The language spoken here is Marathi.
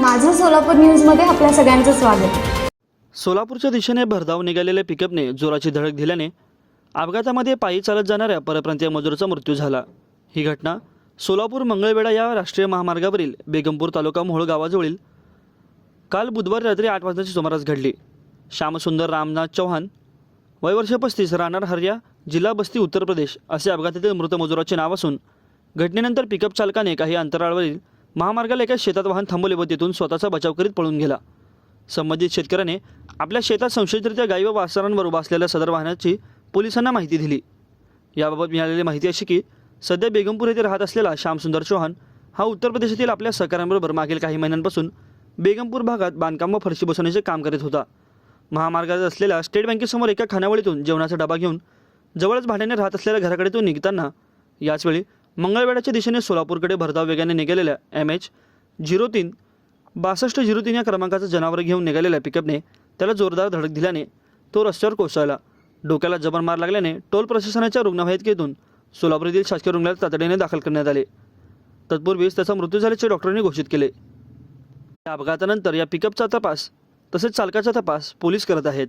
माझं सोलापूर न्यूजमध्ये आपल्या सगळ्यांचं स्वागत. सोलापूरच्या दिशेने भरधाव निघालेल्या पिकअपने जोराची धडक दिल्याने अपघातामध्ये पायी चालत जाणाऱ्या परप्रांतीय मजुराचा मृत्यू झाला. ही घटना सोलापूर मंगळवेढा या राष्ट्रीय महामार्गावरील बेगमपूर तालुका मोहोळ गावाजवळील काल बुधवारी रात्री आठ वाजताची सुमारास घडली. श्यामसुंदर रामनाथ चौहान वय वर्ष पस्तीस राहणार हरिया जिल्हा बस्ती उत्तर प्रदेश असे अपघातातील मृत मजुराचे नाव असून घटनेनंतर पिकअप चालकाने काही अंतराळवरील महामार्गाला एका शेतात वाहन थांबवले व तिथून स्वतःचा बचाव करीत पळून गेला. संबंधित शेतकऱ्याने आपल्या शेतात संशयितरित्या गाई व वासरांवर उभा असलेल्या सदर वाहनाची पोलिसांना माहिती दिली. याबाबत मिळालेली माहिती अशी की सध्या बेगमपूर येथे राहत असलेला श्यामसुंदर चौहान हा उत्तर प्रदेशातील आपल्या सहकाऱ्यांबरोबर मागील काही महिन्यांपासून बेगमपूर भागात बांधकाम व फरशी बसवण्याचे काम करीत होता. महामार्गात असलेल्या स्टेट बँकेसमोर एका खानावळीतून जेवणाचा डबा घेऊन जवळच भाड्याने राहत असलेल्या घराकडे तो निघताना याचवेळी मंगळवेढ्याच्या दिशेने सोलापूरकडे भरधाव वेगाने निघालेल्या एम एच झिरो तीन बासष्ट झिरो तीन या क्रमांकाचं जनावर घेऊन निघालेल्या पिकअपने त्याला जोरदार धडक दिल्याने तो रस्त्यावर कोसळला. डोक्याला जबर मार लागल्याने टोल प्रशासनाच्या रुग्णवाहिकेतून सोलापूर येथील शासकीय रुग्णालयात तातडीने दाखल करण्यात आले. तत्पूर्वीच त्याचा मृत्यू झाल्याचे डॉक्टरांनी घोषित केले. या अपघातानंतर या पिकअपचा तपास तसेच चालकाचा तपास पोलीस करत आहेत.